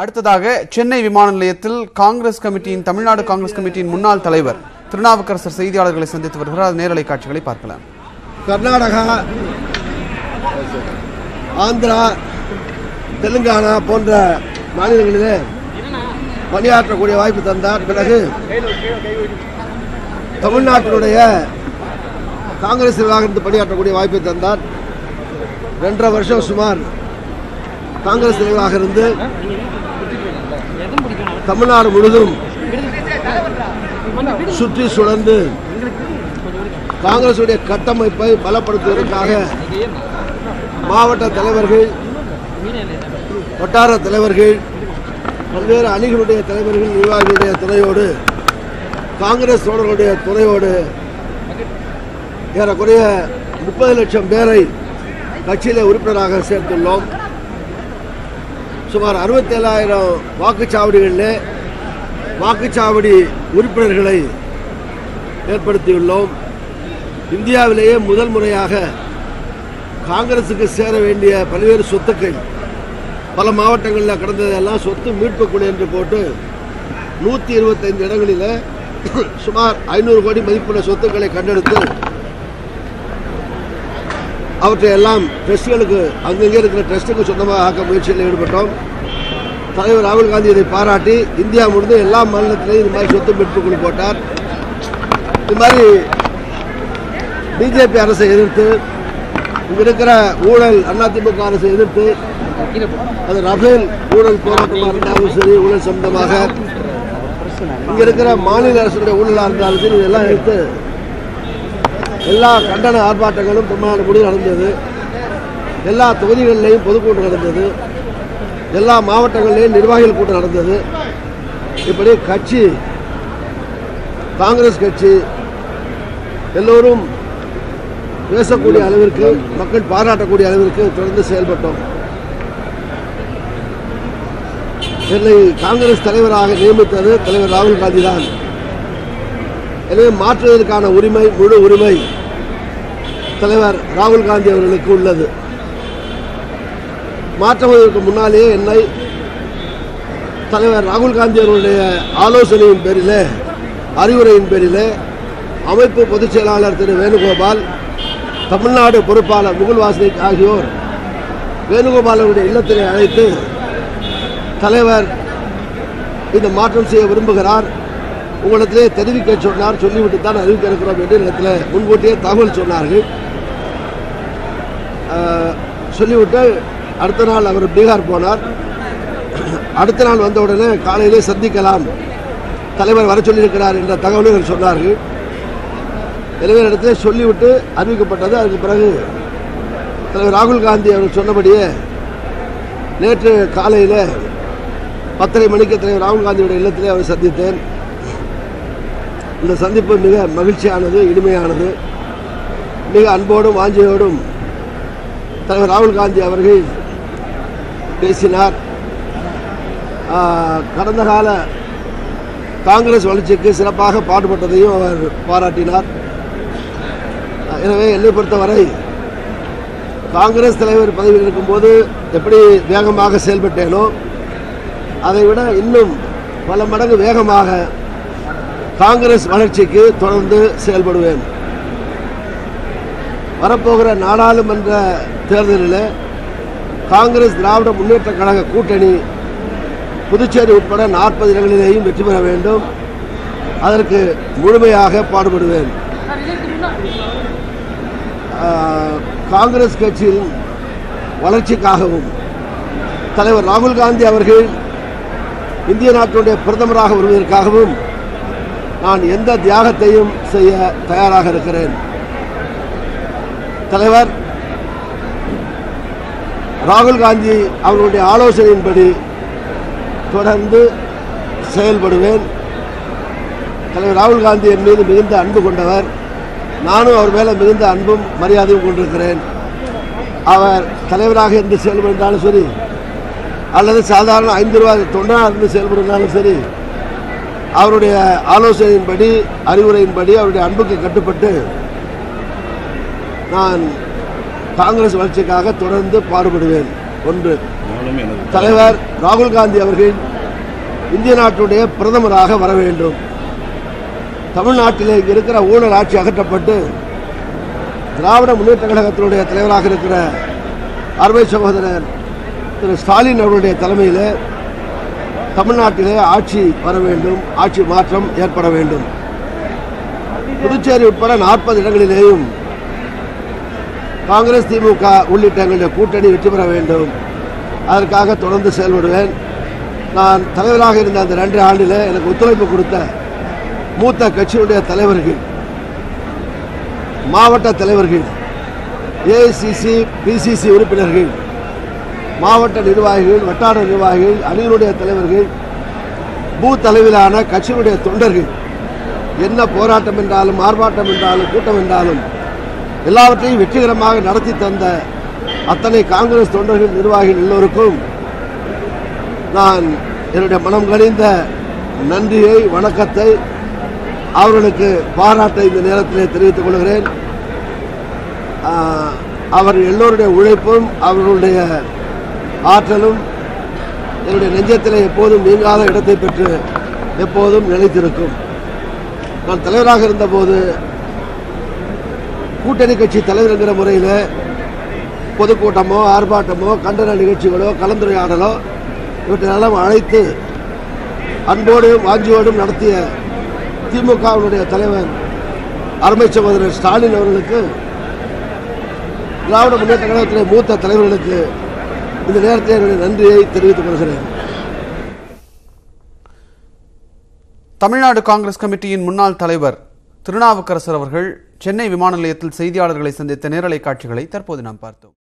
அடுத்ததாக சென்னை விமான நிலையத்தில் காங்கிரஸ் கமிட்டியின் தமிழ்நாடு காங்கிரஸ் கமிட்டியின் முன்னாள் தலைவர் திருநாவுக்கரசர் செய்தியாளர்களை சந்தித்து வருகிறார். நேரலை காட்சிகளை பார்க்கலாம். கர்நாடகா ஆந்திரா தெலுங்கானா போன்ற மாநிலங்களிலே பணியாற்றக்கூடிய வாய்ப்பு தந்தார். பிறகு தமிழ்நாட்டினுடைய காங்கிரஸ் நிர்வாகத்தில் பணியாற்றக்கூடிய வாய்ப்பை தந்தார். ரெண்டரை வருஷம் சுமார் காங்கிரஸ் நிர்வாகம் இருந்து தமிழ்நாடு முழுதும் சுற்றி சுழந்து காங்கிரசுடைய கட்டமைப்பை பலப்படுத்துவதற்காக மாவட்ட தலைவர்கள் வட்டார தலைவர்கள் பல்வேறு அணிகளுடைய தலைவர்கள் நிர்வாகிகளுடைய துணையோடு காங்கிரஸ் தோழர்களுடைய துணையோடு ஏறக்குறைய முப்பது லட்சம் பேரை கட்சியில உறுப்பினராக சேர்த்துள்ளோம். சுமார் அறுபத்தேழாயிரம் வாக்குச்சாவடிகளில் வாக்குச்சாவடி உறுப்பினர்களை ஏற்படுத்தியுள்ளோம். இந்தியாவிலேயே முதல் முறையாக காங்கிரசுக்கு சேர வேண்டிய பல்வேறு சொத்துக்கள் பல மாவட்டங்களில் கடந்ததெல்லாம் சொத்து மீட்பு குழு என்று போட்டு நூற்றி இருபத்தைந்து இடங்களில் சுமார் ஐநூறு கோடி மதிப்புள்ள சொத்துக்களை கண்டெடுத்து அவற்றை எல்லாம் ட்ரஸ்டுகளுக்கு அங்கங்கே இருக்கிற ட்ரஸ்ட்டுக்கு சொந்தமாக ஆக்க முயற்சியில் ஈடுபட்டோம். தலைவர் ராகுல் காந்தி இதை பாராட்டி இந்தியா முழுவதும் எல்லா மாநிலத்திலையும் இது மாதிரி சொத்து மீட்பு போட்டார். இது மாதிரி பிஜேபி அரசை எதிர்த்து இங்க இருக்கிற ஊழல் அதிமுக அரசை எதிர்த்து அது ரஃபேல் ஊழல் போராட்டமாக இருந்தாலும் சரி ஊழல் சம்பந்தமாக இங்க இருக்கிற மாநில அரசுடைய ஊழலாக இருந்தாலும் சரி இதெல்லாம் எடுத்து எல்லா கண்டன ஆர்ப்பாட்டங்களும் தமிழ்நாடு முடிவு நடந்தது. எல்லா தொகுதிகளிலையும் பொதுக்கூட்டம் நடந்தது. எல்லா மாவட்டங்களிலேயும் நிர்வாகிகள் கூட்டம் நடந்தது. இப்படி கட்சி காங்கிரஸ் கட்சி எல்லோரும் பேசக்கூடிய அளவிற்கு மக்கள் பாராட்டக்கூடிய அளவிற்கு தொடர்ந்து செயல்பட்டோம். என்னை காங்கிரஸ் தலைவராக நியமித்தது தலைவர் ராகுல் காந்தி தான் எனவே மாற்றுவதற்கான உரிமை முழு உரிமை தலைவர் ராகுல் காந்தி அவர்களுக்கு உள்ளது. மாற்றுவதற்கு முன்னாலேயே என்னை தலைவர் ராகுல் காந்தி அவர்களுடைய ஆலோசனையின் பேரில் அறிவுரையின் பேரிலே அமைப்பு பொதுச் செயலாளர் திரு வேணுகோபால் தமிழ்நாடு பொறுப்பாளர் முகுல் வாசனிக் ஆகியோர் வேணுகோபால் அவருடைய அழைத்து தலைவர் இந்த மாற்றம் செய்ய விரும்புகிறார். உங்களிடத்திலே தெரிவிக்க சொன்னார் சொல்லிவிட்டு தான் அறிவிக்க இருக்கிறோம் என்று இடத்துல முன்கூட்டியே தகவல் சொன்னார்கள். சொல்லிவிட்டு அடுத்த நாள் அவர் பீகார் போனார். அடுத்த நாள் வந்த உடனே காலையிலே சந்திக்கலாம். தலைவர் வர சொல்லியிருக்கிறார் என்ற தகவல்கள் சொன்னார்கள். எனவே இடத்துல சொல்லிவிட்டு அறிவிக்கப்பட்டது. அதுக்கு பிறகு தலைவர் ராகுல் காந்தி அவர் சொன்னபடியே நேற்று காலையில் பத்தரை மணிக்கு தலைவர் ராகுல் காந்தியுடைய இல்லத்திலே அவரை சந்தித்தேன். இந்த சந்திப்பு மிக மகிழ்ச்சியானது இனிமையானது. மிக அன்போடும் வாஞ்சையோடும் தலைவர் ராகுல் காந்தி அவர்கள் பேசினார். கடந்த கால காங்கிரஸ் வளர்ச்சிக்கு சிறப்பாக பாடுபட்டதையும் அவர் பாராட்டினார். எனவே என்னை பொறுத்தவரை காங்கிரஸ் தலைவர் பதவியில் இருக்கும்போது எப்படி வேகமாக செயல்பட்டேனோ அதை விட இன்னும் பல மடங்கு வேகமாக காங்கிரஸ் வளர்ச்சிக்கு தொடர்ந்து செயல்படுவேன். வரப்போகிற நாடாளுமன்ற தேர்தலில் காங்கிரஸ் திராவிட முன்னேற்ற கழக கூட்டணி புதுச்சேரி உட்பட நாற்பது இடங்களிலேயும் வெற்றி பெற வேண்டும். அதற்கு முழுமையாக பாடுபடுவேன். காங்கிரஸ் கட்சியின் வளர்ச்சிக்காகவும் தலைவர் ராகுல் காந்தி அவர்கள் இந்திய நாட்டினுடைய பிரதமராக வருவதற்காகவும் நான் எந்த தியாகத்தையும் செய்ய தயாராக இருக்கிறேன். தலைவர் ராகுல் காந்தி அவர்களுடைய ஆலோசனையின்படி தொடர்ந்து செயல்படுவேன். தலைவர் ராகுல் காந்தி என் மீது மிகுந்த அன்பு கொண்டவர். நானும் அவர் மேலே மிகுந்த அன்பும் மரியாதையும் கொண்டிருக்கிறேன். அவர் தலைவராக இருந்து செயல்படுந்தாலும் சரி அல்லது சாதாரண ஐந்து ரூபாய் தொண்டராக இருந்து செயல்படுறாலும் சரி அவருடைய ஆலோசனையின்படி அறிவுரையின்படி அவருடைய அன்புக்கு கட்டுப்பட்டு நான் காங்கிரஸ் வளர்ச்சிக்காக தொடர்ந்து பாடுபடுவேன். ஒன்று. தலைவர் ராகுல் காந்தி அவர்கள் இந்திய நாட்டுடைய பிரதமராக வர வேண்டும். தமிழ்நாட்டிலே இருக்கிற ஊழல் ஆட்சி அகற்றப்பட்டு திராவிட முன்னேற்ற கழகத்தினுடைய தலைவராக இருக்கிற அருமை சகோதரர் திரு ஸ்டாலின் அவருடைய தலைமையில் தமிழ்நாட்டிலே ஆட்சி வர வேண்டும். ஆட்சி மாற்றம் ஏற்பட வேண்டும். புதுச்சேரி உட்பட நாற்பது இடங்களிலேயும் காங்கிரஸ் திமுக உள்ளிட்ட எங்களுடைய கூட்டணி வெற்றி பெற வேண்டும். அதற்காக தொடர்ந்து செயல்படுவேன். நான் தலைவராக இருந்த அந்த ரெண்டு ஆண்டில் எனக்கு ஒத்துழைப்பு கொடுத்த மூத்த கட்சியுடைய தலைவர்கள் மாவட்ட தலைவர்கள் ஏஐசிசி பிசிசி உறுப்பினர்கள் மாவட்ட நிர்வாகிகள் வட்டார நிர்வாகிகள் அணியினுடைய தலைவர்கள் பூத் அளவிலான கட்சியினுடைய தொண்டர்கள் என்ன போராட்டம் என்றாலும் ஆர்ப்பாட்டம் என்றாலும் கூட்டம் என்றாலும் எல்லாவற்றையும் வெற்றிகரமாக நடத்தி தந்த அத்தனை காங்கிரஸ் தொண்டர்கள் நிர்வாகிகள் எல்லோருக்கும் நான் என்னுடைய மனம் கணிந்த நன்றியை வணக்கத்தை அவர்களுக்கு பாராட்டை இந்த நேரத்தில் தெரிவித்துக் கொள்கிறேன். அவர் எல்லோருடைய உழைப்பும் அவர்களுடைய ஆற்றலும் என்னுடைய நெஞ்சத்தில் எப்போதும் நீங்காத இடத்தை பெற்று எப்போதும் நிலைத்திருக்கும். நான் தலைவராக இருந்தபோது கூட்டணி கட்சி தலைவர் என்கிற முறையில் பொதுக்கூட்டமோ ஆர்ப்பாட்டமோ கண்டன நிகழ்ச்சிகளோ கலந்துரையாடலோ இவற்றையெல்லாம் அழைத்து அன்போடும் வாஞ்சியோடும் நடத்திய திமுகவினுடைய தலைவர் அருமை சகோதரர் ஸ்டாலின் அவர்களுக்கு திராவிட முன்னேற்ற கழகத்திலே மூத்த தலைவர்களுக்கு இந்த நேரத்தில் என்னுடைய நன்றியை தெரிவித்துக் கொள்கிறேன். தமிழ்நாடு காங்கிரஸ் கமிட்டியின் முன்னாள் தலைவர் திருநாவுக்கரசர் அவர்கள் சென்னை விமான நிலையத்தில் செய்தியாளர்களை சந்தித்த நேரலை காட்சிகளை தற்போது நாம் பார்த்தோம்.